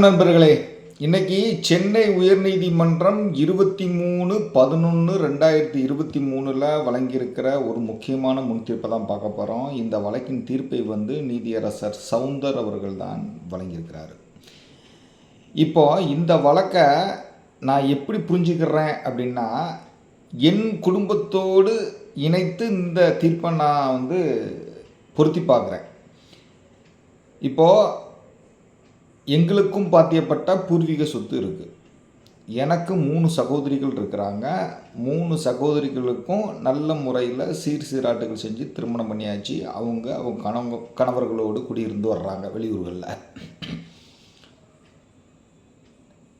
வணக்கம் நண்பர்களே இன்னைக்கு சென்னை உயர்நீதிமன்றம் இருபத்தி மூணு பதினொன்று ரெண்டாயிரத்தி இருபத்தி மூணில் வழங்கியிருக்கிற ஒரு முக்கியமான முன் தீர்ப்பை தான் பார்க்க போகிறோம் இந்த வழக்கின் தீர்ப்பை வந்து நீதியரசர் சவுந்தர் அவர்கள் தான் வழங்கியிருக்கிறாரு. இப்போ இந்த வழக்கை நான் எப்படி புரிஞ்சுக்கிறேன் அப்படின்னா என் குடும்பத்தோடு இணைத்து இந்த தீர்ப்பை நான் வந்து பொருத்தி பார்க்குறேன். இப்போது எங்களுக்கும் பாத்தியப்பட்ட பூர்வீக சொத்து இருக்குது எனக்கு மூணு சகோதரிகள் இருக்கிறாங்க. மூணு சகோதரிகளுக்கும் நல்ல முறையில் சீர் சீராட்டுகள் செஞ்சு திருமணம் பண்ணியாச்சு. அவங்க அவங்க கணவ கணவர்களோடு குடியிருந்து வர்றாங்க வெளியூர்களில்.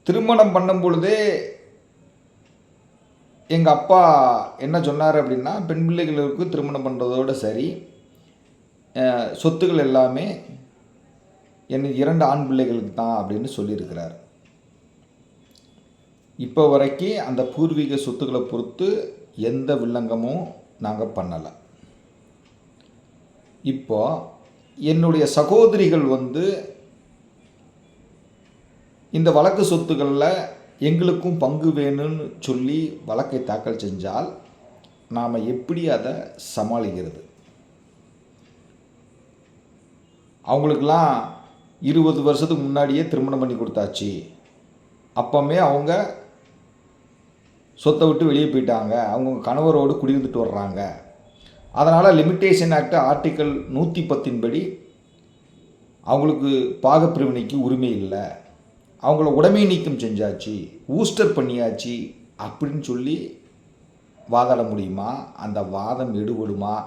திருமணம் பண்ணும் பொழுதே எங்கள் அப்பா என்ன சொன்னார் அப்படின்னா பெண் பிள்ளைகளுக்கு திருமணம் பண்ணுறதோட சரி. சொத்துக்கள் எல்லாமே என் இரண்டு ஆண் பிள்ளைகளுக்கு தான் அப்படின்னு சொல்லியிருக்கிறார். இப்போ வரைக்கும் அந்த பூர்வீக சொத்துக்களை பொறுத்து எந்த வில்லங்கமும் நாங்கள் பண்ணலை. இப்போ என்னுடைய சகோதரிகள் வந்து இந்த வழக்கு சொத்துக்களில் எங்களுக்கும் பங்கு வேணும்னு சொல்லி வழக்கை தாக்கல் செஞ்சால் நாம் எப்படி அதை சமாளிக்கிறது? அவங்களுக்கெல்லாம் இருபது வருஷத்துக்கு முன்னாடியே திருமணம் பண்ணி கொடுத்தாச்சு. அப்போமே அவங்க சொத்தை விட்டு வெளியே போயிட்டாங்க. அவங்க கணவரோடு குடியிருந்துட்டு வர்றாங்க. அதனால் லிமிட்டேஷன் ஆக்ட் ஆர்டிக்கல் நூற்றி பத்தின்படி அவங்களுக்கு பாகப்பிரிவினைக்கு உரிமை இல்லை. அவங்கள உடைமை நீக்கம் செஞ்சாச்சு. ஊஸ்டர் பண்ணியாச்சு. அப்படின்னு சொல்லி வாதாட முடியுமா? அந்த வாதம் எடுபடுமா?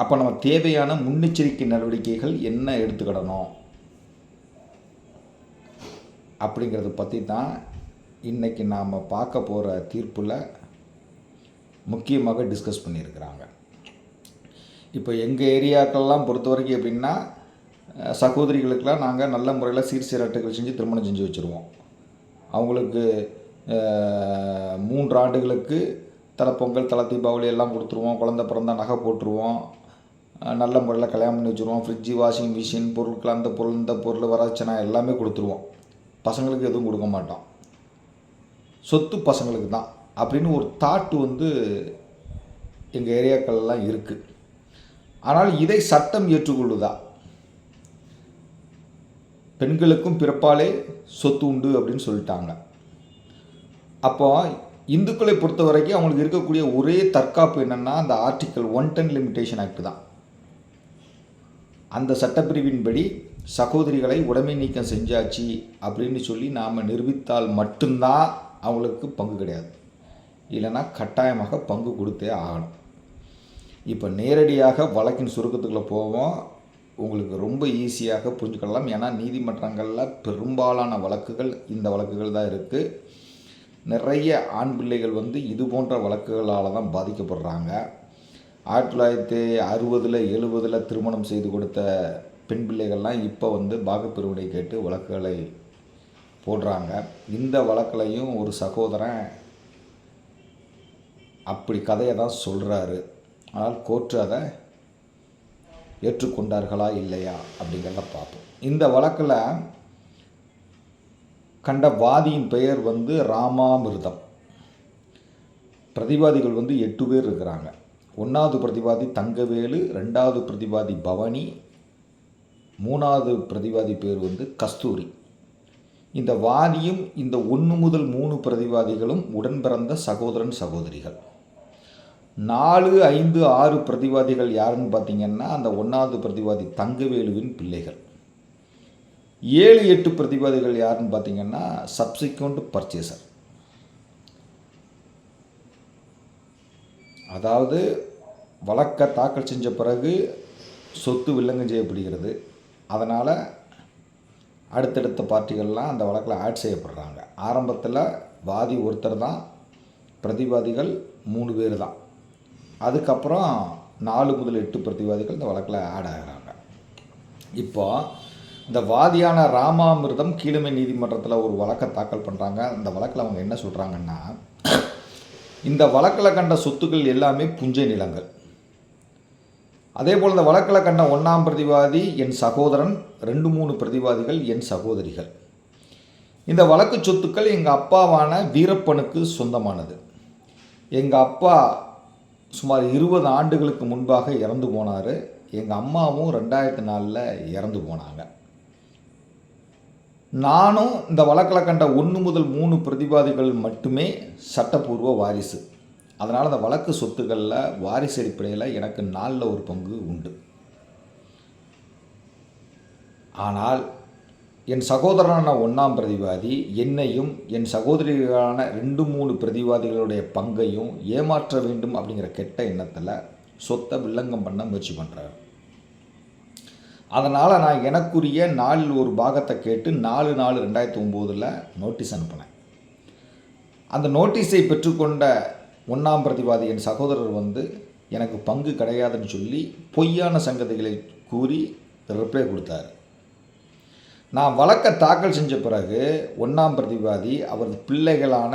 அப்போ நம்ம தேவையான முன்னெச்சரிக்கை நடவடிக்கைகள் என்ன எடுத்துக்கிடணும்? அப்படிங்கிறத பற்றி தான் இன்றைக்கி நாம் பார்க்க போகிற தீர்ப்பில் முக்கியமாக டிஸ்கஸ் பண்ணியிருக்கிறாங்க. இப்போ எங்கள் ஏரியாக்கள்லாம் பொறுத்த வரைக்கும் எப்படின்னா சகோதரிகளுக்கெல்லாம் நாங்கள் நல்ல முறையில் சீர் சீராட்டுகள் செஞ்சு திருமணம் செஞ்சு வச்சுருவோம். அவங்களுக்கு மூன்று ஆண்டுகளுக்கு தலை பொங்கல் தலை தீபாவளி எல்லாம் கொடுத்துருவோம். குழந்த பிறந்தா நகை போட்டுருவோம். நல்ல முறையில் கல்யாணம் பண்ணி வச்சுருவோம். ஃப்ரிட்ஜு வாஷிங் மிஷின் பொருட்கள் அந்த பொருள் இந்த பொருள் வரச்சனை எல்லாமே கொடுத்துருவோம். பசங்களுக்கு எதுவும் கொடுக்க மாட்டோம். சொத்து பசங்களுக்கு தான். அப்படின்னு ஒரு தாட் வந்து எங்கள் ஏரியாக்கள்லாம் இருக்குது ஆனால் இதை சட்டம் ஏற்றுக்கொள்ளுதா? பெண்களுக்கும் பிறப்பாலே சொத்து உண்டு அப்படின்னு சொல்லிட்டாங்க. அப்போ இந்துக்களை பொறுத்த வரைக்கும் அவங்களுக்கு இருக்கக்கூடிய ஒரே தற்காப்பு என்னென்னா அந்த article one ten limitation act தான். அந்த சட்டப்பிரிவின்படி சகோதரிகளை உடமை நீக்கம் செஞ்சாச்சு அப்படின்னு சொல்லி நாம் நிரூபித்தால் மட்டும்தான் அவங்களுக்கு பங்கு கிடையாது. இல்லைன்னா கட்டாயமாக பங்கு கொடுத்தே ஆகணும். இப்போ நேரடியாக வழக்கின் சுருக்கத்துக்குள்ளே போவோம். உங்களுக்கு ரொம்ப ஈஸியாக புரிஞ்சுக்கலாம் ஏன்னா நீதிமன்றங்களில் பெரும்பாலான வழக்குகள் இந்த வழக்குகள் தான் இருக்குது நிறைய ஆண் பிள்ளைகள் வந்து இது போன்ற வழக்குகளால் தான் பாதிக்கப்படுறாங்க. ஆயிரத்தி தொள்ளாயிரத்தி அறுபதில் எழுபதில் திருமணம் செய்து கொடுத்த பெண் பிள்ளைகள்லாம் இப்போ வந்து பாகப்பிரிவினை கேட்டு வழக்குகளை போடுறாங்க. இந்த வழக்குலையும் ஒரு சகோதரன் அப்படி கதையை தான் சொல்கிறாரு ஆனால் கோர்ட்டு அதை ஏற்றுக்கொண்டார்களா இல்லையா அப்படிங்கிறத பார்ப்போம். இந்த வழக்கில் கண்ட வாதியின் பெயர் வந்து ராமாமிர்தம். பிரதிவாதிகள் வந்து எட்டு பேர் இருக்கிறாங்க. ஒன்றாவது பிரதிவாதி தங்கவேலு ரெண்டாவது பிரதிவாதி பவானி மூணாவது பிரதிவாதி பேர் வந்து கஸ்தூரி. இந்த வாதியும் இந்த ஒன்று முதல் மூணு பிரதிவாதிகளும் உடன் பிறந்த சகோதரன் சகோதரிகள். நாலு ஐந்து ஆறு பிரதிவாதிகள் யாருன்னு பார்த்தீங்கன்னா அந்த ஒன்றாவது பிரதிவாதி தங்கவேலுவின் பிள்ளைகள். ஏழு எட்டு பிரதிவாதிகள் யாருன்னு பார்த்தீங்கன்னா சப்சிக்வண்ட் பர்ச்சேசர் அதாவது வழக்கை தாக்கல் செஞ்ச பிறகு சொத்து வில்லங்கம் செய்யப்படுகிறது. அதனால் அடுத்தடுத்த பார்ட்டிகள்லாம் அந்த வழக்கில் ஆட் செய்யப்படுறாங்க. ஆரம்பத்தில் வாதி ஒருத்தர் தான் பிரதிவாதிகள் மூணு பேர் தான். அதுக்கப்புறம் நாலு முதல் எட்டு பிரதிவாதிகள் இந்த வழக்கில் ஆட் ஆகிறாங்க. இப்போ இந்த வாதியான ராமாமிர்தம் கீழமை நீதிமன்றத்தில் ஒரு வழக்கை தாக்கல் பண்ணுறாங்க அந்த வழக்கில் அவங்க என்ன சொல்கிறாங்கன்னா இந்த வழக்கில் கண்ட சொத்துக்கள் எல்லாமே புஞ்சை நிலங்கள். அதே போல் இந்த வழக்கில் கண்ட ஒன்றாம் பிரதிவாதி என் சகோதரன் ரெண்டு மூணு பிரதிவாதிகள் என் சகோதரிகள். இந்த வழக்கு சொத்துக்கள் எங்கள் அப்பாவான வீரப்பனுக்கு சொந்தமானது. எங்கள் அப்பா சுமார் இருபது ஆண்டுகளுக்கு முன்பாக இறந்து போனார். எங்கள் அம்மாவும் ரெண்டாயிரத்தி நாலில் இறந்து போனாங்க. நானும் இந்த வழக்கில் கண்ட ஒன்று முதல் மூணு பிரதிவாதிகள் மட்டுமே சட்டப்பூர்வ வாரிசு. அதனால் அந்த வழக்கு சொத்துக்களில் வாரிசு அடிப்படையில் எனக்கு நாலில் ஒரு பங்கு உண்டு. ஆனால் என் சகோதரனான ஒன்றாம் பிரதிவாதி என்னையும் என் சகோதரிகளான ரெண்டு மூணு பிரதிவாதிகளுடைய பங்கையும் ஏமாற்ற வேண்டும் அப்படிங்கிற கெட்ட எண்ணத்தில் சொத்தை வில்லங்கம் பண்ண முயற்சி பண்ணுறார் அதனால் நான் எனக்குரிய நாலில் ஒரு பாகத்தை கேட்டு நாலு நாலு ரெண்டாயிரத்தி ஒம்போதில் நோட்டீஸ் அனுப்பினேன். அந்த நோட்டீஸை பெற்றுக்கொண்ட ஒன்றாம் பிரதிவாதி என் சகோதரர் வந்து எனக்கு பங்கு கிடையாதுன்னு சொல்லி பொய்யான சங்கதிகளை கூறி ரிப்ளை கொடுத்தாரு. நான் வழக்கை தாக்கல் செஞ்ச பிறகு ஒன்றாம் பிரதிவாதி அவரது பிள்ளைகளான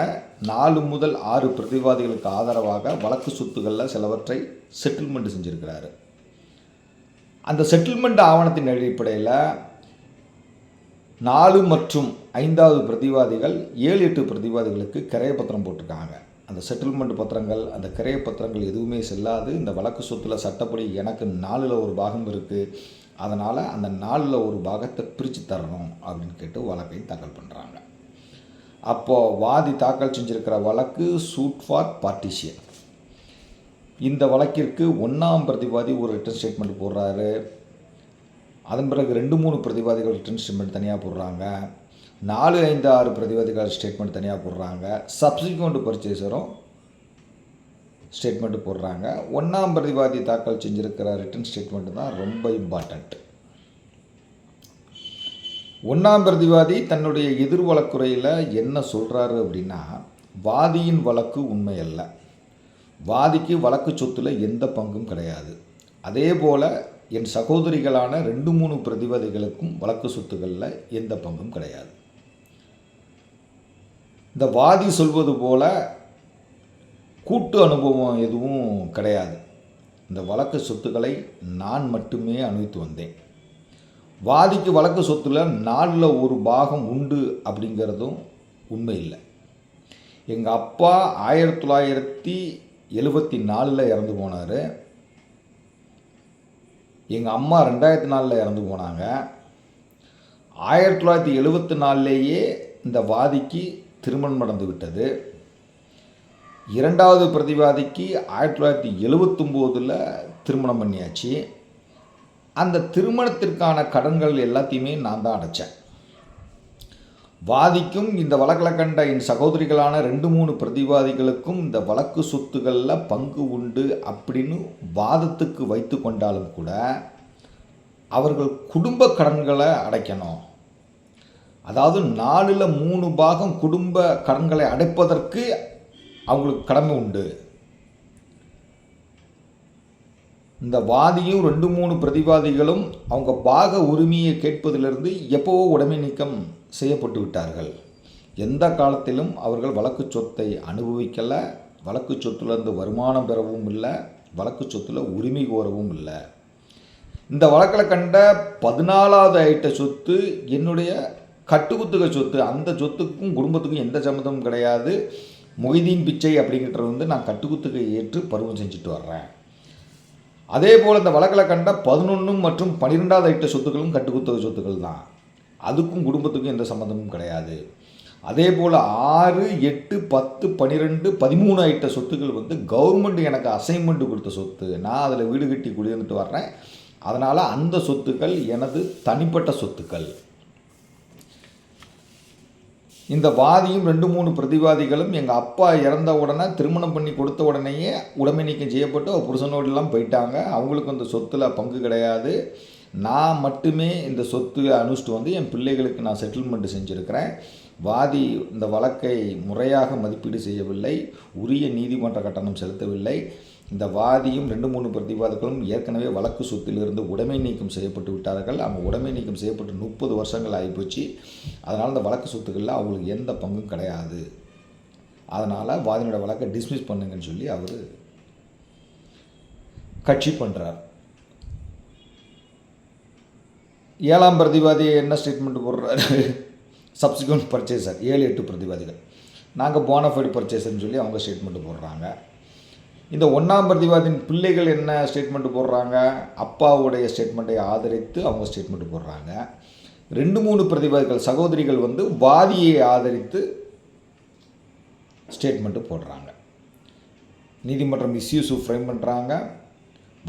நாலு முதல் ஆறு பிரதிவாதிகளுக்கு ஆதரவாக வழக்கு சொத்துக்களில் சிலவற்றை செட்டில்மெண்ட் செஞ்சுருக்கிறாரு. அந்த செட்டில்மெண்ட் ஆவணத்தின் அடிப்படையில் நாலு மற்றும் ஐந்தாவது பிரதிவாதிகள் ஏழு எட்டு பிரதிவாதிகளுக்கு கிரையப்பத்திரம் போட்டிருக்காங்க. அந்த செட்டில்மெண்ட் பத்திரங்கள் அந்த கிரைய பத்திரங்கள் எதுவுமே செல்லாது. இந்த வழக்கு சொத்தில் சட்டப்படி எனக்கு நாலில் ஒரு பாகம் இருக்குது அதனால் அந்த நாலில் ஒரு பாகத்தை பிரித்து தரணும் அப்படின்னு கேட்டு வழக்கை தாக்கல் பண்ணுறாங்க அப்போது வாதி தாக்கல் செஞ்சுருக்கிற வழக்கு சூட் ஃபார் பார்ட்டிஷியன் இந்த வழக்கிற்கு ஒன்றாம் பிரதிவாதி ஒரு ரிட்டன் ஸ்டேட்மெண்ட் போடுறாரு. அதன் பிறகு ரெண்டு மூணு பிரதிவாதிகள் ரிட்டன் ஸ்டேட்மெண்ட் தனியாக போடுறாங்க. நாலு ஐந்து ஆறு பிரதிவாதிகள் ஸ்டேட்மெண்ட் தனியாக போடுறாங்க. சப்சிக்வெண்ட் பர்ச்சேஸரும் ஸ்டேட்மெண்ட்டு போடுறாங்க. ஒன்றாம் பிரதிவாதி தாக்கல் செஞ்சுருக்கிற ரிட்டன் ஸ்டேட்மெண்ட் தான் ரொம்ப இம்பார்ட்டண்ட் ஒன்றாம் பிரதிவாதி தன்னுடைய எதிர் வழக்குறையில் என்ன சொல்கிறாரு அப்படின்னா வாதியின் வழக்கு உண்மை அல்ல வாதிக்கு வழக்கு சொத்தில் எந்த பங்கும் கிடையாது. அதே போல் என் சகோதரிகளான ரெண்டு மூணு பிரதிவாதிகளுக்கும் வழக்கு சொத்துக்களில் எந்த பங்கும் கிடையாது. இந்த வாதி சொல்வது போல் கூட்டு அனுபவம் எதுவும் கிடையாது. இந்த வழக்கு சொத்துக்களை நான் மட்டுமே அனுபவித்து வந்தேன். வாதிக்கு வழக்கு சொத்துல நாலில் ஒரு பாகம் உண்டு அப்படிங்கிறதும் உண்மை இல்லை. எங்கள் அப்பா ஆயிரத்தி தொள்ளாயிரத்தி எழுபத்தி நாலில் இறந்து போனார். எங்கள் அம்மா ரெண்டாயிரத்தி நாலில் இறந்து போனாங்க. ஆயிரத்தி தொள்ளாயிரத்தி எழுபத்தி நாலுலேயே இந்த வாதிக்கு திருமணம் நடந்து விட்டது. இரண்டாவது பிரதிவாதிக்கு ஆயிரத்தி தொள்ளாயிரத்தி எழுபத்தொம்போதில் திருமணம் பண்ணியாச்சு. அந்த திருமணத்திற்கான கடன்கள் எல்லாத்தையுமே நான் தான் அடைச்சேன். வாதிக்கும் இந்த வழக்கில் கண்ட என் சகோதரிகளான ரெண்டு மூணு பிரதிவாதிகளுக்கும் இந்த வழக்கு சொத்துக்களில் பங்கு உண்டு அப்படின்னு வாதத்துக்கு வைத்து கொண்டாலும் கூட அவர்கள் குடும்ப கடன்களை அடைக்கணும். அதாவது நாலில் மூணு பாகம் குடும்ப கடன்களை அடைப்பதற்கு அவங்களுக்கு கடமை உண்டு. இந்த வாதியும் ரெண்டு மூணு பிரதிவாதிகளும் அவங்க பாக உரிமையை கேட்பதிலிருந்து எப்போவோ உடைமை நீக்கம் செய்யப்பட்டு விட்டார்கள். எந்த காலத்திலும் அவர்கள் வழக்கு சொத்தை அனுபவிக்கலை வழக்கு சொத்துலேருந்து வருமானம் பெறவும் இல்லை வழக்கு சொத்தில் உரிமை கோரவும் இல்லை. இந்த வழக்கில் கண்ட பதினாலாவது ஐட்ட சொத்து என்னுடைய கட்டுக்குத்துக சொத்து அந்த சொத்துக்கும் குடும்பத்துக்கும் எந்த சம்மந்தமும் கிடையாது. மொய்தீன் பிச்சை அப்படிங்கிறது வந்து நான் கட்டுக்குத்துகை ஏற்று பருவம் செஞ்சுட்டு வர்றேன். அதே போல் இந்த வழக்கில் கண்ட பதினொன்று மற்றும் பன்னிரெண்டாவது ஐட்ட சொத்துக்களும் கட்டுக்குத்தக சொத்துக்கள் தான். அதுக்கும் குடும்பத்துக்கும் எந்த சம்மந்தமும் கிடையாது. அதே போல் ஆறு எட்டு பத்து பன்னிரெண்டு பதிமூணு ஐட்ட சொத்துக்கள் வந்து கவர்மெண்ட் எனக்கு அசைன்மெண்ட் கொடுத்த சொத்து. நான் அதில் வீடு கட்டி குடியிருந்துட்டு வர்றேன். அதனால் அந்த சொத்துக்கள் எனது தனிப்பட்ட சொத்துக்கள். இந்த வாதியும் ரெண்டு மூணு பிரதிவாதிகளும் எங்கள் அப்பா இறந்த உடனே திருமணம் பண்ணி கொடுத்த உடனேயே உடமை நீக்கம் செய்யப்பட்டு அவர் புருஷனோடெல்லாம் போயிட்டாங்க. அவங்களுக்கு அந்த சொத்தில் பங்கு கிடையாது. நான் மட்டுமே இந்த சொத்து அனுஷ்டு வந்து என் பிள்ளைகளுக்கு நான் செட்டில்மெண்ட் செஞ்சுருக்கிறேன். வாதி இந்த வழக்கை முறையாக மதிப்பீடு செய்யவில்லை. உரிய நீதிமன்ற கட்டணம் செலுத்தவில்லை. இந்த வாதியும் ரெண்டு மூணு பிரதிவாதிகளும் ஏற்கனவே வழக்கு சொத்திலிருந்து உடைமை நீக்கம் செய்யப்பட்டு விட்டார்கள். அவங்க உடைமை நீக்கம் செய்யப்பட்டு முப்பது வருஷங்கள் ஆகிப்போச்சு அதனால் இந்த வழக்கு சொத்துக்களில் அவங்களுக்கு எந்த பங்கும் கிடையாது. அதனால் வாதினோட வழக்கை டிஸ்மிஸ் பண்ணுங்கன்னு சொல்லி அவர் கட்சி பண்ணுறார் ஏழாம் பிரதிவாதி என்ன ஸ்டேட்மெண்ட் போடுறாரு? சப்சிக்வன்ட் பர்ச்சேசர் ஏழு எட்டு பிரதிவாதிகள். நாங்கள் போனஃபைடு பர்ச்சேசர்னு சொல்லி அவங்க ஸ்டேட்மெண்ட் போடுறாங்க. இந்த ஒன்றாம் பிரதிவாதியின் பிள்ளைகள் என்ன ஸ்டேட்மெண்ட் போடுறாங்க? அப்பாவுடைய ஸ்டேட்மெண்ட்டை ஆதரித்து அவங்க ஸ்டேட்மெண்ட் போடுறாங்க. ரெண்டு மூணு பிரதிவாதிகள் சகோதரிகள் வந்து வாதியை ஆதரித்து ஸ்டேட்மெண்ட்டு போடுறாங்க. நீதிமன்றம் இஸ்யூஸு ஃப்ரேம் பண்ணுறாங்க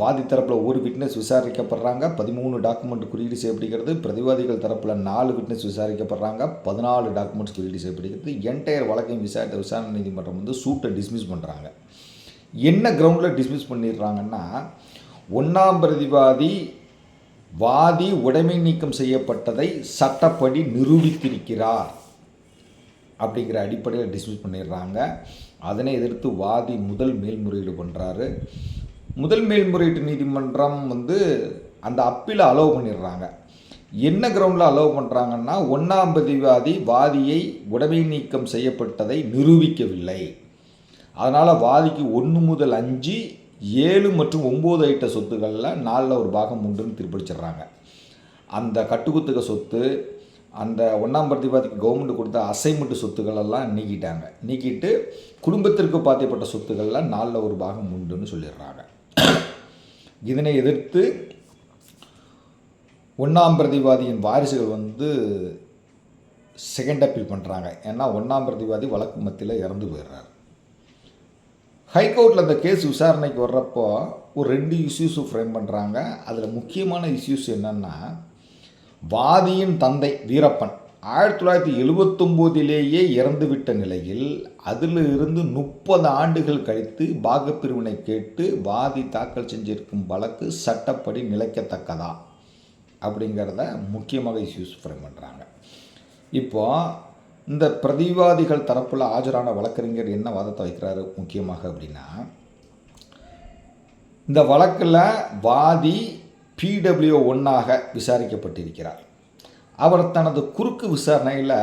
வாதி தரப்பில் ஒரு விட்னஸ் விசாரிக்கப்படுறாங்க. பதிமூணு டாக்குமெண்ட் குறியீடு செய்யப்படுகிறது. பிரதிவாதிகள் தரப்பில் நாலு விட்னஸ் விசாரிக்கப்படுறாங்க. பதினாலு டாக்குமெண்ட்ஸ் குறியீடு செய்யப்படுகிறது. என்டையர் வழக்கையும் விசாரித்த விசாரணை நீதிமன்றம் வந்து சூட்டை டிஸ்மிஸ் பண்ணுறாங்க என்ன கிரவுண்டில் டிஸ்மிஸ் பண்ணிடுறாங்கன்னா ஒன்றாம் பிரதிவாதி வாதி உடைமை நீக்கம் செய்யப்பட்டதை சட்டப்படி நிரூபித்திருக்கிறார் அப்படிங்கிற அடிப்படையில் டிஸ்மிஸ் பண்ணிடுறாங்க. அதனை எதிர்த்து வாதி முதல் மேல்முறையீடு பண்ணுறாரு முதல் மேல்முறையீட்டு நீதிமன்றம் வந்து அந்த அப்பீலை அலோவ் பண்ணிடுறாங்க. என்ன கிரவுண்டில் அலோவ் பண்ணுறாங்கன்னா ஒன்றாம் பிரதிவாதி வாதியை உடைமை நீக்கம் செய்யப்பட்டதை நிரூபிக்கவில்லை. அதனால் வாதிக்கு ஒன்று முதல் அஞ்சு ஏழு மற்றும் ஒம்பது ஐட்ட சொத்துக்களில் நாலில் ஒரு பாகம் உண்டுன்னு தீர்ப்பளிச்சிடுறாங்க அந்த கட்டுக்குத்துக்க சொத்து அந்த ஒன்றாம் பிரதிபாதிக்கு கவர்மெண்ட் கொடுத்த அசைன்மெண்ட் சொத்துக்கள் எல்லாம் நீக்கிட்டாங்க. நீக்கிட்டு குடும்பத்திற்கு பாத்தியப்பட்ட சொத்துக்களில் நாலில் ஒரு பாகம் உண்டுன்னு சொல்லிடுறாங்க. இதனை எதிர்த்து ஒன்றாம் பிரதிவாதியின் வாரிசுகள் வந்து செகண்ட் அப்பீல் பண்ணுறாங்க ஏன்னா ஒன்றாம் பிரதிவாதி வழக்கு மத்தியில் இறந்து போயிடுறாரு. ஹைகோர்ட்டில் அந்த கேஸ் விசாரணைக்கு வர்றப்போ ஒரு ரெண்டு இஷ்யூஸும் ஃப்ரேம் பண்ணுறாங்க அதில் முக்கியமான இஷ்யூஸ் என்னென்னா வாதியின் தந்தை வீரப்பன் ஆயிரத்தி தொள்ளாயிரத்தி எழுபத்தொம்போதிலேயே இறந்துவிட்ட நிலையில் அதில் இருந்து முப்பது ஆண்டுகள் கழித்து பாகப்பிரிவினை கேட்டு வாதி தாக்கல் செஞ்சிருக்கும் வழக்கு சட்டப்படி நிலைக்கத்தக்கதா? அப்படிங்கிறத முக்கியமாக இஷ்யூஸ் ஃப்ரேம் பண்ணுறாங்க இப்போது இந்த பிரதிவாதிகள் தரப்பில் ஆஜரான வழக்கறிஞர் என்ன வாதத்தை வைக்கிறாரு முக்கியமாக அப்படின்னா இந்த வழக்கில் வாதி பிடபிள்யூ ஒன்னாக விசாரிக்கப்பட்டிருக்கிறார். அவர் தனது குறுக்கு விசாரணையில்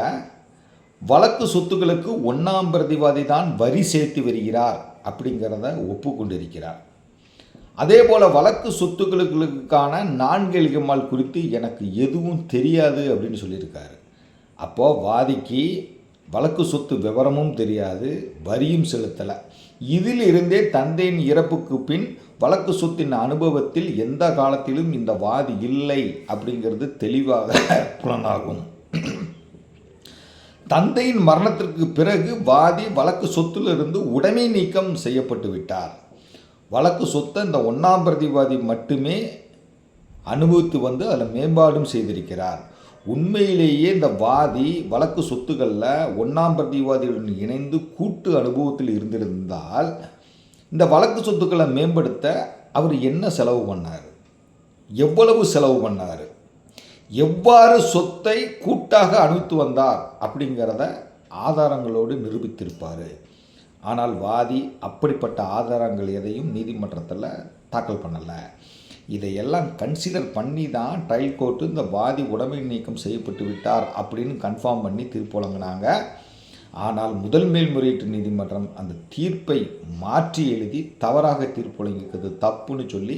வழக்கு சொத்துக்களுக்கு ஒன்றாம் பிரதிவாதி தான் வரி சேர்த்து வருகிறார் அப்படிங்கிறத ஒப்புக்கொண்டிருக்கிறார். அதே போல் வழக்கு சொத்துக்களுக்கான நான்கு எலிகமால் குறித்து எனக்கு எதுவும் தெரியாது அப்படின்னு சொல்லியிருக்காரு. அப்போது வாதிக்கு வழக்கு சொத்து விவரமும் தெரியாது வரியும் செலுத்தலை. இதில் இருந்தே தந்தையின் இறப்புக்கு பின் வழக்கு சொத்தின் அனுபவத்தில் எந்த காலத்திலும் இந்த வாதி இல்லை அப்படிங்கிறது தெளிவாக புலனாகும். தந்தையின் மரணத்திற்கு பிறகு வாதி வழக்கு சொத்திலிருந்து உடைமை நீக்கம் செய்யப்பட்டு விட்டார். வழக்கு சொத்தை இந்த ஒன்றாம் பிரதிவாதி மட்டுமே அனுபவித்து வந்து அதில் மேம்பாடும் செய்திருக்கிறார். உண்மையிலேயே இந்த வாதி வழக்கு சொத்துக்களில் ஒன்றாம் பிரதிவாதிகளுடன் இணைந்து கூட்டு அனுபவத்தில் இருந்திருந்தால் இந்த வழக்கு சொத்துக்களை மேம்படுத்த அவர் என்ன செலவு பண்ணார்? எவ்வளவு செலவு பண்ணார்? எவ்வாறு சொத்தை கூட்டாக அனுத்து வந்தார் அப்படிங்கிறத ஆதாரங்களோடு நிரூபித்திருப்பார். ஆனால் வாதி அப்படிப்பட்ட ஆதாரங்கள் எதையும் நீதிமன்றத்தில் தாக்கல் பண்ணலை. இதையெல்லாம் கன்சிடர் பண்ணி தான் ட்ரையல் கோர்ட்டு இந்த வாதி உடமை நீக்கம் செய்யப்பட்டு விட்டார் அப்படின்னு கன்ஃபார்ம் பண்ணி தீர்ப்பு வழங்கினாங்க ஆனால் முதல் மேல்முறையீட்டு நீதிமன்றம் அந்த தீர்ப்பை மாற்றி எழுதி தவறாக தீர்ப்பு வழங்கிக்கிறது தப்புன்னு சொல்லி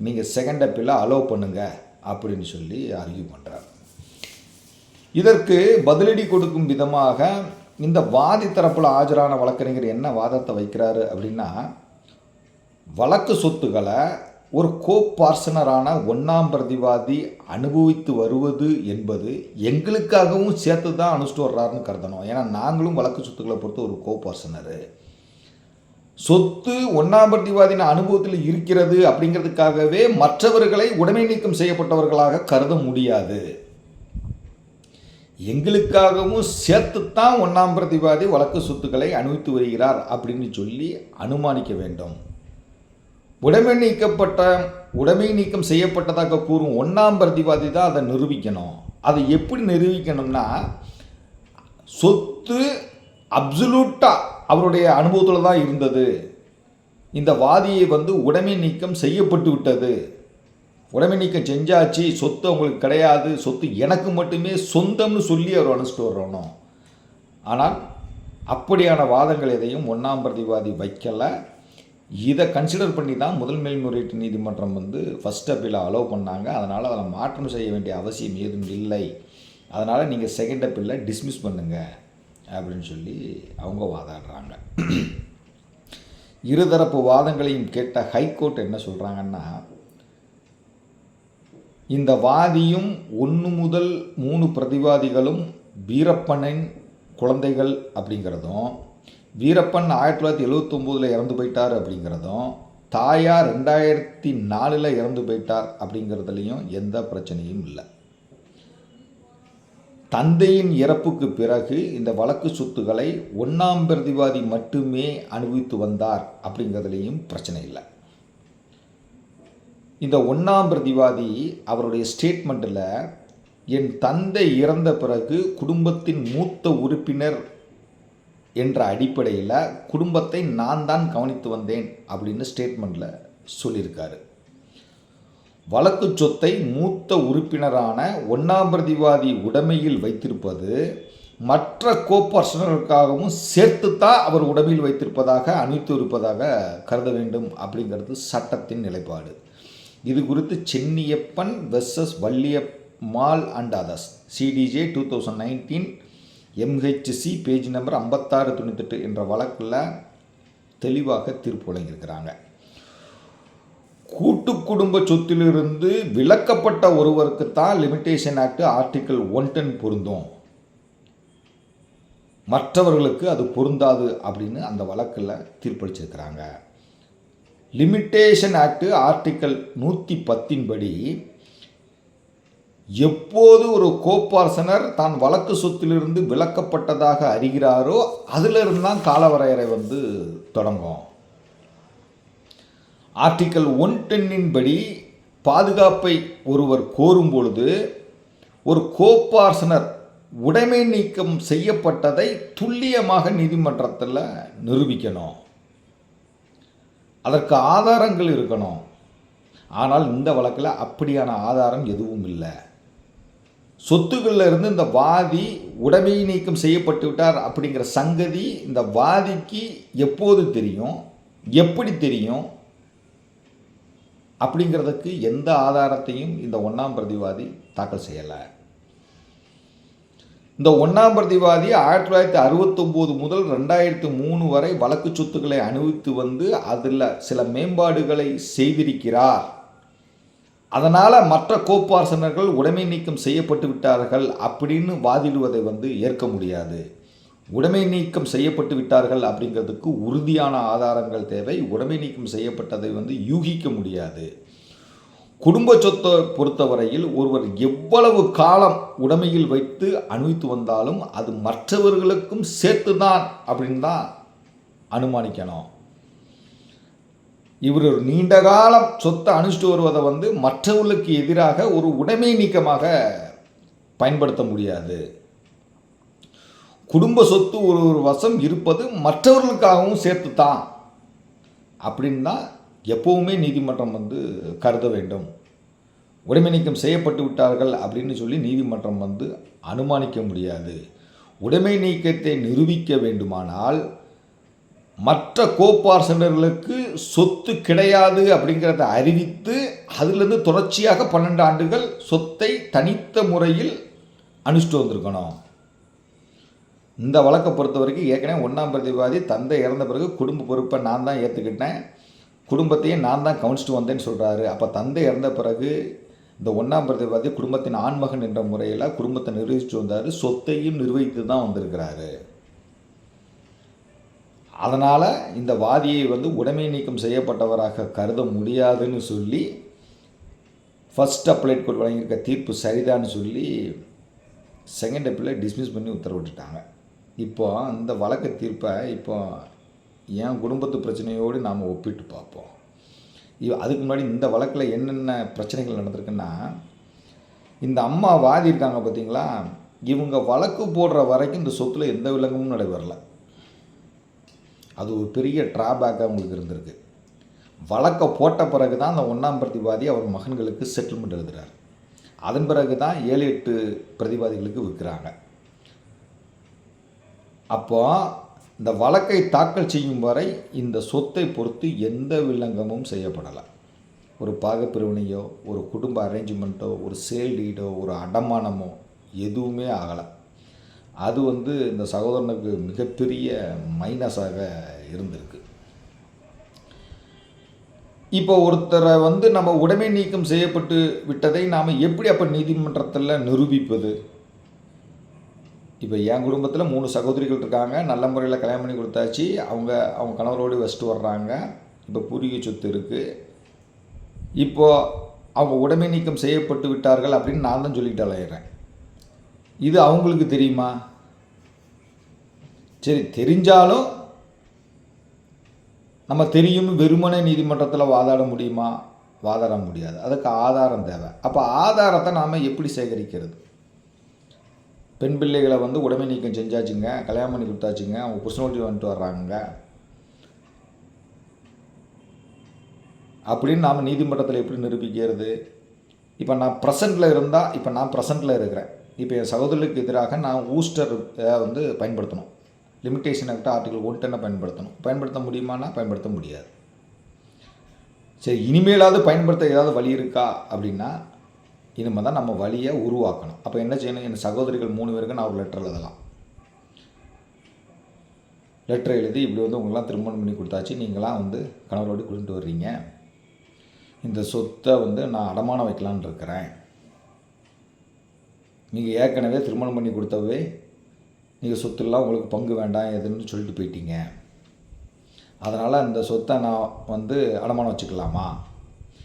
நீங்கள் செகண்ட் அப்பில் அலோவ் பண்ணுங்க அப்படின்னு சொல்லி அறிவு பண்ணுறார் இதற்கு பதிலடி கொடுக்கும் விதமாக இந்த வாதி தரப்பில் ஆஜரான வழக்கறிஞர் என்ன வாதத்தை வைக்கிறாரு அப்படின்னா வழக்கு சொத்துக்களை ஒரு கோபார்சனரான ஒன்றாம் பிரதிவாதி அனுபவித்து வருவது என்பது எங்களுக்காகவும் சேர்த்து தான் அனுப்பிச்சிட்டு வர்றாருன்னு கருதணும். ஏன்னா நாங்களும் வழக்கு சொத்துக்களை பொறுத்து ஒரு கோபார்சனரு சொத்து ஒன்றாம் பிரதிவாதியின் அனுபவத்தில் இருக்கிறது அப்படிங்கிறதுக்காகவே மற்றவர்களை உடைமை நீக்கம் செய்யப்பட்டவர்களாக கருத முடியாது. எங்களுக்காகவும் சேர்த்துத்தான் ஒன்றாம் பிரதிவாதி வழக்கு சொத்துக்களை அனுபவித்து வருகிறார் அப்படின்னு சொல்லி அனுமானிக்க வேண்டும். உடைமை நீக்கப்பட்ட உடைமை நீக்கம் செய்யப்பட்டதாக கூறும் ஒன்றாம் பிரதிவாதி தான் அதை நிரூபிக்கணும். அதை எப்படி நிரூபிக்கணும்னா சொத்து அப்சல்யூட்டாக அவருடைய அனுபவத்தில் தான் இருந்தது. இந்த வாதியை வந்து உடைமை நீக்கம் செய்யப்பட்டு விட்டது. உடைமை நீக்கம் செஞ்சாச்சு சொத்து அவங்களுக்கு கிடையாது சொத்து எனக்கு மட்டுமே சொந்தம்னு சொல்லி அவர் அனுப்பிச்சிட்டு வரணும் ஆனால் அப்படியான வாதங்கள் எதையும் ஒன்றாம் பிரதிவாதி வைக்கலை. இதை கன்சிடர் பண்ணி தான் முதல் மேல்முறையீட்டு நீதிமன்றம் வந்து ஃபஸ்ட் அப்பீலை அலோவ் பண்ணாங்க. அதனால் அதில் மாற்றம் செய்ய வேண்டிய அவசியம் ஏதும் இல்லை. அதனால் நீங்கள் செகண்ட் அப்பீலில் டிஸ்மிஸ் பண்ணுங்கள் அப்படின்னு சொல்லி அவங்க வாதாடுறாங்க. இருதரப்பு வாதங்களையும் கேட்ட ஹைகோர்ட் என்ன சொல்கிறாங்கன்னா இந்த வாதியும் ஒன்று முதல் மூணு பிரதிவாதிகளும் வீரப்பனின் குழந்தைகள் அப்படிங்கிறதும் வீரப்பன் ஆயிரத்தி தொள்ளாயிரத்தி எழுவத்தொம்போதில் இறந்து போயிட்டார் அப்படிங்கிறதும் தாயார் ரெண்டாயிரத்தி நாலில் இறந்து போயிட்டார் அப்படிங்கிறதுலையும் எந்த பிரச்சனையும் இல்லை. தந்தையின் இறப்புக்கு பிறகு இந்த வழக்கு சொத்துக்களை ஒன்றாம் பிரதிவாதி மட்டுமே அனுபவித்து வந்தார் அப்படிங்கிறதுலையும் பிரச்சனை இல்லை. இந்த ஒன்றாம் பிரதிவாதி அவருடைய ஸ்டேட்மெண்ட்டில் என் தந்தை இறந்த பிறகு குடும்பத்தின் மூத்த உறுப்பினர் என்ற அடிப்படையில் குடும்பத்தை நான் தான் கவனித்து வந்தேன் அப்படின்னு ஸ்டேட்மெண்ட்டில் சொல்லியிருக்காரு. வழக்கு சொத்தை மூத்த உறுப்பினரான ஒன்றாம் பிரதிவாதி உடைமையில் வைத்திருப்பது மற்ற கோப்பர்சனர்களுக்காகவும் சேர்த்து தான் அவர் உடமையில் வைத்திருப்பதாக அணித்து இருப்பதாக கருத வேண்டும் அப்படிங்கிறது சட்டத்தின் நிலைப்பாடு. இது குறித்து Chenniappan versus Valliammal and others CDJ two thousand nineteen MHC page number ஐம்பத்தாறு தொண்ணூத்தெட்டு என்ற வழக்கில் தெளிவாக தீர்ப்பு வழங்கியிருக்கிறாங்க. கூட்டு குடும்ப சொத்திலிருந்து விலக்கப்பட்ட ஒருவருக்கு தான் limitation act article one ten பொருந்தும். மற்றவர்களுக்கு அது பொருந்தாது அப்படின்னு அந்த வழக்கில் தீர்ப்பளிச்சிருக்கிறாங்க லிமிட்டேஷன் ஆக்ட் ஆர்டிக்கல் நூற்றி பத்தின்படி எப்போது ஒரு கோப்பார்சனர் தான் வழக்கு சொத்திலிருந்து விலக்கப்பட்டதாக அறிகிறாரோ அதிலிருந்து தான் காலவரையறை வந்து தொடங்கும். ஆர்டிக்கல் ஒன் டென்னின் படி பாதுகாப்பை ஒருவர் கோரும் பொழுது ஒரு கோப்பார்சனர் உடைமை நீக்கம் செய்யப்பட்டதை துல்லியமாக நீதிமன்றத்தில் நிரூபிக்கணும். அதற்கு ஆதாரங்கள் இருக்கணும். ஆனால் இந்த வழக்கில் அப்படியான ஆதாரம் எதுவும் இல்லை. சொத்துக்களில் இருந்து இந்த வாதி உடைமை நீக்கம் செய்யப்பட்டு விட்டார் அப்படிங்கிற சங்கதி இந்த வாதிக்கு எப்போது தெரியும்? எப்படி தெரியும்? அப்படிங்கிறதுக்கு எந்த ஆதாரத்தையும் இந்த ஒன்றாம் பிரதிவாதி தாக்கல் செய்யலை. இந்த ஒன்றாம் பிரதிவாதி ஆயிரத்தி தொள்ளாயிரத்தி அறுபத்தொம்போது முதல் ரெண்டாயிரத்தி மூணு வரை வழக்கு சொத்துக்களை அனுபவித்து வந்து அதில் சில மேம்பாடுகளை செய்திருக்கிறார். அதனால் மற்ற கோப்பார்சனர்கள் உடைமை நீக்கம் செய்யப்பட்டு விட்டார்கள் அப்படின்னு வாதிடுவதை வந்து ஏற்க முடியாது. உடைமை நீக்கம் செய்யப்பட்டு விட்டார்கள் அப்படிங்கிறதுக்கு உறுதியான ஆதாரங்கள் தேவை. உடைமை நீக்கம் செய்யப்பட்டதை வந்து யூகிக்க முடியாது. குடும்ப சொத்தை பொறுத்தவரையில் ஒருவர் எவ்வளவு காலம் உடைமையில் வைத்து அனுபவித்து வந்தாலும் அது மற்றவர்களுக்கும் சேர்த்து தான் அப்படின்னு தான் அனுமானிக்கணும். இவர் ஒரு நீண்ட காலம் சொத்தை அனுஷ்டிட்டு வருவதை வந்து மற்றவர்களுக்கு எதிராக ஒரு உடைமை நீக்கமாக பயன்படுத்த முடியாது. குடும்ப சொத்து ஒரு ஒரு வசம் இருப்பது மற்றவர்களுக்காகவும் சேர்த்து தான் அப்படின்னு தான் எப்போவுமே நீதிமன்றம் வந்து கருத வேண்டும். உடைமை நீக்கம் செய்யப்பட்டு விட்டார்கள் அப்படின்னு சொல்லி நீதிமன்றம் வந்து அனுமானிக்க முடியாது. உடைமை நீக்கத்தை நிரூபிக்க வேண்டுமானால் மற்ற கோப்பார்சனர்களுக்கு சொத்து கிடையாது அப்படிங்கிறத அறிவித்து அதிலிருந்து தொடர்ச்சியாக பன்னெண்டு ஆண்டுகள் சொத்தை தனித்த முறையில் அனுஷ்டு வந்திருக்கணும். இந்த வழக்கை பொறுத்த வரைக்கும் ஏற்கனவே ஒன்றாம் பிரதிவாதி தந்தை இறந்த பிறகு குடும்ப பொறுப்பை நான் தான் ஏற்றுக்கிட்டேன் குடும்பத்தையே நான் தான் கவனிச்சிட்டு வந்தேன்னு சொல்கிறாரு அப்போ தந்தை இறந்த பிறகு இந்த ஒன்றாம் பிரதிவாதி குடும்பத்தின் ஆண்மகன் என்ற முறையில் குடும்பத்தை நிர்வகிச்சுட்டு வந்தார். சொத்தையும் நிர்வகித்து தான் வந்திருக்கிறாரு. அதனால் இந்த வாதியை வந்து உடைமை நீக்கம் செய்யப்பட்டவராக கருத முடியாதுன்னு சொல்லி ஃபர்ஸ்ட் அப்ளைட் கோர்ட் வழங்கியிருக்க தீர்ப்பு சரிதான்னு சொல்லி செகண்ட் அப்பீலில் டிஸ்மிஸ் பண்ணி உத்தரவிட்டுட்டாங்க. இப்போ அந்த வழக்கு தீர்ப்பை இப்போ என் குடும்பத்து பிரச்சனையோடு நாம் ஒப்பிட்டு பார்ப்போம். இவ் அதுக்கு முன்னாடி இந்த வழக்கில் என்னென்ன பிரச்சனைகள் நடந்திருக்குன்னா இந்த அம்மா வாதி இருக்காங்க பார்த்தீங்களா இவங்க வழக்கு போடுற வரைக்கும் இந்த சொத்தில் எந்த விலங்கமும் நடைபெறலை. அது ஒரு பெரிய ட்ராபேக்காக அவங்களுக்கு இருந்திருக்கு. வழக்கை போட்ட பிறகு தான் அந்த ஒன்றாம் பிரதிவாதி அவர் மகன்களுக்கு செட்டில்மெண்ட் எழுதுகிறார் அதன் பிறகு தான் ஏழு எட்டு பிரதிவாதிகளுக்கு விற்கிறாங்க. அப்போ இந்த வழக்கை தாக்கல் செய்யும் வரை இந்த சொத்தை பொறுத்து எந்த வில்லங்கமும் செய்யப்படலை. ஒரு பாகப்பிரிவினையோ ஒரு குடும்ப அரேஞ்ச்மெண்ட்டோ ஒரு சேல் டீடோ ஒரு அடமானமோ எதுவுமே ஆகலை. அது வந்து இந்த சகோதரனுக்கு மிகப்பெரிய மைனஸாக இருந்திருக்கு. இப்போ ஒருத்தரை வந்து நம்ம உடைமை நீக்கம் செய்யப்பட்டு விட்டதை நாம் எப்படி அப்போ நீதிமன்றத்தில் நிரூபிப்பது? இப்போ என் குடும்பத்தில் மூணு சகோதரிகள் இருக்காங்க. நல்ல முறையில் கல்யாணம் பண்ணி கொடுத்தாச்சு. அவங்க அவங்க கணவரோடு வச்சுட்டு வர்றாங்க. இப்போ பூர்வீக சொத்து இருக்குது இப்போது அவங்க உடைமை நீக்கம் செய்யப்பட்டு விட்டார்கள் அப்படின்னு நான் தான் சொல்லிட்டு அலையிறேன். இது அவங்களுக்கு தெரியுமா? சரி தெரிஞ்சாலும் நம்ம தெரியும் வெறுமனே நீதிமன்றத்தில் வாதாட முடியுமா? வாதாட முடியாது. அதுக்கு ஆதாரம் தேவை. அப்போ ஆதாரத்தை நாம் எப்படி சேகரிக்கிறது? பெண் பிள்ளைகளை வந்து உடமை நீக்கம் செஞ்சாச்சுங்க கல்யாணம் பண்ணி கொடுத்தாச்சுங்க அவங்க பர்சனாலிட்டி வந்துட்டு வர்றாங்க. அப்படின்னு நாம் நீதிமன்றத்தில் எப்படி நிரூபிக்கிறது? இப்போ நான் ப்ரெசண்ட்டில் இருந்தால் இப்போ நான் ப்ரெசண்ட்டில் இருக்கிறேன். இப்போ என் சகோதரருக்கு எதிராக நான் ஊஸ்டர் வந்து பயன்படுத்தணும். லிமிட்டேஷன் ஆக்ட் ஆர்டிகல் ஒன் டென்னை பயன்படுத்தணும்? பயன்படுத்த முடியுமானா பயன்படுத்த முடியாது. சரி இனிமேலாவது பயன்படுத்த ஏதாவது வழி இருக்கா அப்படின்னா இனிமேல் தான் நம்ம வழியை உருவாக்கணும். அப்போ என்ன செய்யணும்? என் சகோதரிகள் மூணு பேருக்கு நான் ஒரு லெட்டர் எழுதலாம். லெட்டர் எழுதி இப்படி வந்து உங்களெலாம் திருமணம் பண்ணி கொடுத்தாச்சு. நீங்களாம் வந்து கணவரோடு கொண்டு வர்றீங்க. இந்த சொத்தை வந்து நான் அடமானம் வைக்கலான்னு இருக்கிறேன். நீங்கள் ஏற்கனவே திருமணம் பண்ணி கொடுத்தவே நீங்கள் சொத்துலாம் உங்களுக்கு பங்கு வேண்டாம் எதுன்னு சொல்லிட்டு போயிட்டீங்க. அதனால் அந்த சொத்தை நான் வந்து அடமானம் வச்சுக்கலாமா?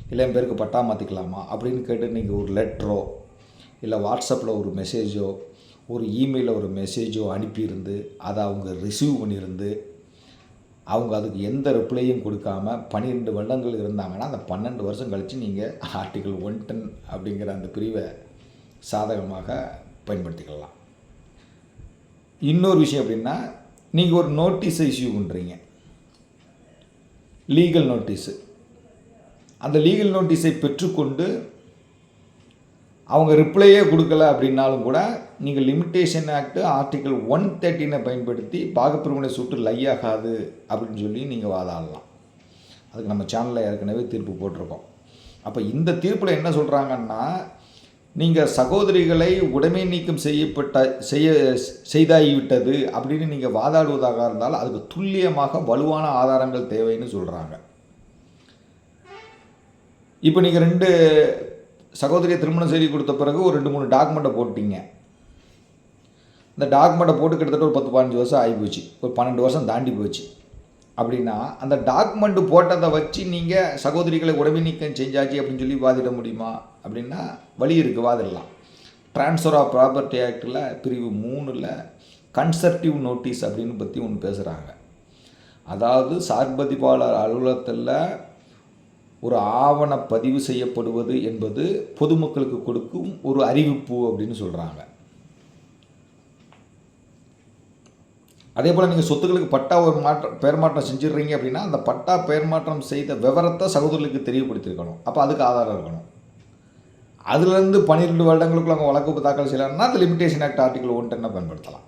இல்லை என் பேருக்கு பட்டா மாற்றிக்கலாமா அப்படின்னு கேட்டு நீங்கள் ஒரு லெட்டரோ இல்லை வாட்ஸ்அப்பில் ஒரு மெசேஜோ ஒரு இமெயிலில் ஒரு மெசேஜோ அனுப்பியிருந்து அதை அவங்க ரிசீவ் பண்ணியிருந்து அவங்க அதுக்கு எந்த ரிப்ளையும் கொடுக்காம பன்னிரெண்டு வருடங்கள் இருந்தாங்கன்னா அந்த பன்னெண்டு வருஷம் கழித்து நீங்கள் ஆர்டிகல் ஒன் டென் அப்படிங்கிற அந்த பிரிவை சாதகமாக பயன்படுத்திக்கலாம். இன்னொரு விஷயம் அப்படின்னா நீங்கள் ஒரு நோட்டீஸை இஷ்யூ பண்ணுறீங்க லீகல் நோட்டீஸு அந்த லீகல் நோட்டீஸை பெற்றுக்கொண்டு அவங்க ரிப்ளையே கொடுக்கல அப்படின்னாலும் கூட நீங்கள் லிமிட்டேஷன் ஆக்ட் ஆர்டிக்கல் ஒன் தேர்ட்டினை பயன்படுத்தி பாகப்பிரிவினை சுட்டு லை ஆகாது அப்படின்னு சொல்லி நீங்கள் வாதாடலாம். அதுக்கு நம்ம சேனலில் ஏற்கனவே தீர்ப்பு போட்டிருக்கோம். அப்போ இந்த தீர்ப்பில் என்ன சொல்கிறாங்கன்னா நீங்கள் சகோதரிகளை உடைமை நீக்கம் செய்யப்பட்ட செய்ய செய்தாகிவிட்டது அப்படின்னு நீங்கள் வாதாடுவதாக இருந்தால் அதுக்கு துல்லியமாக வலுவான ஆதாரங்கள் தேவைன்னு சொல்கிறாங்க இப்போ நீங்கள் ரெண்டு சகோதரியை திருமணம் செய்து கொடுத்த பிறகு ஒரு ரெண்டு மூணு டாக்குமெண்ட்டை போட்டிங்க. இந்த டாக்குமெண்ட்டை போட்டு கிட்டத்தட்ட ஒரு பத்து பதினஞ்சு வருஷம் ஆகி போச்சு ஒரு பன்னெண்டு வருஷம் தாண்டி போச்சு. அப்படின்னா அந்த டாக்குமெண்ட் போட்டதை வச்சு நீங்கள் சகோதரிகளை உடமை நீக்கம் செஞ்சாச்சு அப்படின்னு சொல்லி வாதிட முடியுமா? அப்படின்னா வழி இருக்குது வாதிடலாம் ட்ரான்ஸ்ஃபர் ஆஃப் ப்ராப்பர்ட்டி ஆக்டில் பிரிவு மூணில் கன்சர்டிவ் நோட்டீஸ் அப்படின்னு பற்றி ஒன்று பேசுகிறாங்க அதாவது சார்பதிவாளர் அலுவலகத்தில் ஒரு ஆவண பதிவு செய்யப்படுவது என்பது பொதுமக்களுக்கு கொடுக்கும் ஒரு அறிவிப்பு அப்படின்னு சொல்கிறாங்க அதே போல் நீங்கள் சொத்துக்களுக்கு பட்டா ஒரு மாற்றம் பெயர் மாற்றம் செஞ்சிடுறீங்க அப்படின்னா அந்த பட்டா பெயர் மாற்றம் செய்த விவரத்தை சகோதரர்களுக்கு தெரியப்படுத்தியிருக்கணும். அப்போ அதுக்கு ஆதாரம் இருக்கணும். அதுலேருந்து பன்னிரெண்டு வருடங்களுக்குள்ள அவங்க வழக்கு தாக்கல் செய்யலாம்னா அந்த லிமிடேஷன் ஆக்ட் ஆர்டிகல் ஒன் டென்னை பயன்படுத்தலாம்.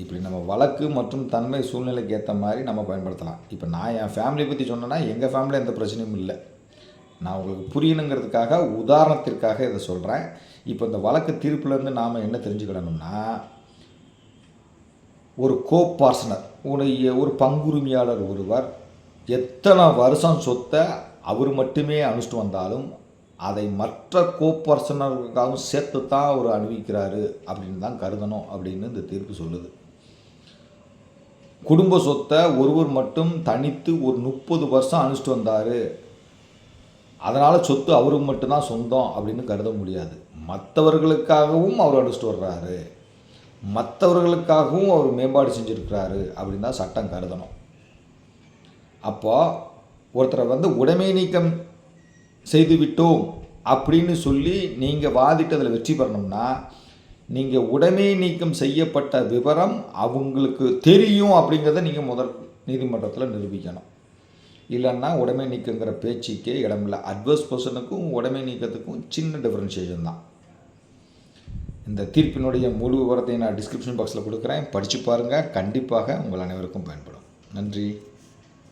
இப்படி நம்ம வழக்கு மற்றும் தன்மை சூழ்நிலைக்கு ஏற்ற மாதிரி நம்ம பயன்படுத்தலாம். இப்போ நான் என் ஃபேமிலியை பற்றி சொன்னேன்னா எங்கள் ஃபேமிலியில் எந்த பிரச்சனையும் இல்லை. நான் உங்களுக்கு புரியணுங்கிறதுக்காக உதாரணத்திற்காக இதை சொல்கிறேன் இப்போ இந்த வழக்கு தீர்ப்புலேருந்து நாம் என்ன தெரிஞ்சுக்கிடணும்னா ஒரு கோபார்சனர் உடைய ஒரு பங்குரிமையாளர் ஒருவர் எத்தனை வருஷம் சொத்தை அவர் மட்டுமே அனுஷ்டு வந்தாலும் அதை மற்ற கோப்பர்சனர்களுக்காகவும் சேர்த்து தான் அவர் அணிவிக்கிறாரு அப்படின்னு தான் கருதணும் அப்படின்னு இந்த தீர்ப்பு சொல்லுது. குடும்ப சொத்தை ஒருவர் மட்டும் தனித்து ஒரு முப்பது வருஷம் அனுப்பிச்சிட்டு வந்தார். அதனால் சொத்து அவருக்கு மட்டும்தான் சொந்தம் அப்படின்னு கருத முடியாது. மற்றவர்களுக்காகவும் அவர் அனுஷ்டிட்டு வர்றாரு. மற்றவர்களுக்காகவும் அவர் மேம்பாடு செஞ்சுருக்கிறாரு அப்படின்னு தான் சட்டம் கருதணும். அப்போது ஒருத்தரை வந்து உடைமை நீக்கம் செய்துவிட்டோம் அப்படின்னு சொல்லி நீங்கள் வாதிட்டு அதில் வெற்றி பெறணும்னா நீங்கள் உடைமை நீக்கம் செய்யப்பட்ட விவரம் அவங்களுக்கு தெரியும் அப்படிங்கிறத நீங்கள் முதல் நீதிமன்றத்தில் நிரூபிக்கணும். இல்லைன்னா உடைமை நீக்கங்கிற பேச்சுக்கே இடமில்லை அட்வர்ஸ் பர்சனுக்கும் உடைமை நீக்கத்துக்கும் சின்ன டிஃப்ரென்ஷியேஷன் தான். இந்த தீர்ப்பினுடைய முழு விவரத்தை நான் டிஸ்கிரிப்ஷன் பாக்ஸில் கொடுக்குறேன். படித்து பாருங்கள் கண்டிப்பாக உங்கள் அனைவருக்கும் பயன்படும். நன்றி.